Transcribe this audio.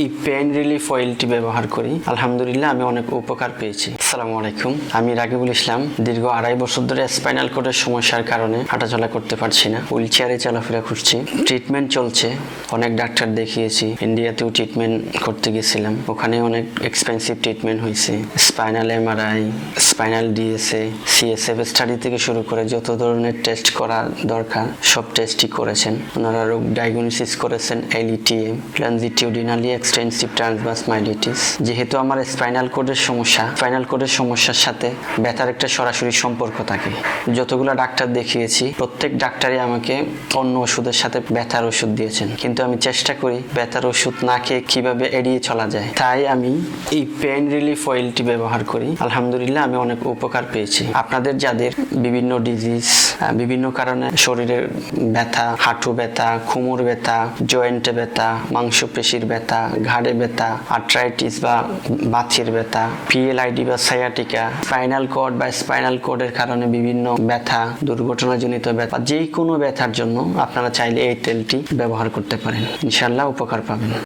এই pain relief অয়েলটি ব্যবহার করি। আলহামদুলিল্লাহ আমি অনেক উপকার পেয়েছি। আসসালামু আলাইকুম। আমি রাকিবুল ইসলাম। দীর্ঘ আড়াই বছর ধরে স্পাইনাল কোডের সমস্যার কারণে হাঁটাচলা করতে পারছি না। হুইল চেয়ারে চলাফেরা করছি। ট্রিটমেন্ট চলছে। অনেক ডাক্তার দেখিয়েছি। ইন্ডিয়াতেও ট্রিটমেন্ট করতে গেছিলাম। ওখানে অনেক এক্সপেন্সিভ ট্রিটমেন্ট হয়েছে। Spinal MRI, spinal DSA, CSF study থেকে শুরু করে যত ধরনের টেস্ট করা দরকার, সব টেস্টই করেছেন। ওনারা রোগ ডায়াগনোসিস করেছেন এলইটিএম লঞ্জিটিউডিনালি এক্সটেন্সিভ ট্রান্সভার্স মাইলিটিস যেহেতু আমার স্পাইনাল কোডের সমস্যা স্পাইনাল কোডের সমস্যার সাথে ব্যথার একটা সরাসরি সম্পর্ক থাকে। যতগুলো ডাক্তার দেখিয়েছি, প্রত্যেক ডাক্তারই আমাকে অন্য ওষুধের সাথে ব্যথার ওষুধ দিয়েছেন। কিন্তু আমি চেষ্টা করি ব্যথার ওষুধ না খেয়ে কীভাবে এড়িয়ে চলা যায়। তাই আমি এই পেন রিলিফ অয়েলটি ব্যবহার করি। আলহামদুলিল্লাহ আমি অনেক উপকার পেয়েছি। আপনাদের যাদের বিভিন্ন ডিজিজ বিভিন্ন কারণে শরীরের ব্যথা, হাঁটু ব্যথা, কোমর ব্যথা জয়েন্টে ব্যথা, মাংসপেশির ব্যথা, ঘাড়ে ব্যথা আর্থ্রাইটিস বা বাথির ব্যথা পিএলআইডি বা সায়াটিকা স্পাইনাল কর্ড বা স্পাইনাল কর্ডের কারণে বিভিন্ন ব্যথা, দুর্ঘটনাজনিত ব্যথা যে কোনো ব্যথার জন্য আপনারা চাইলে এই তেলটি ব্যবহার করতে পারেন। ইনশাল্লাহ উপকার পাবেন।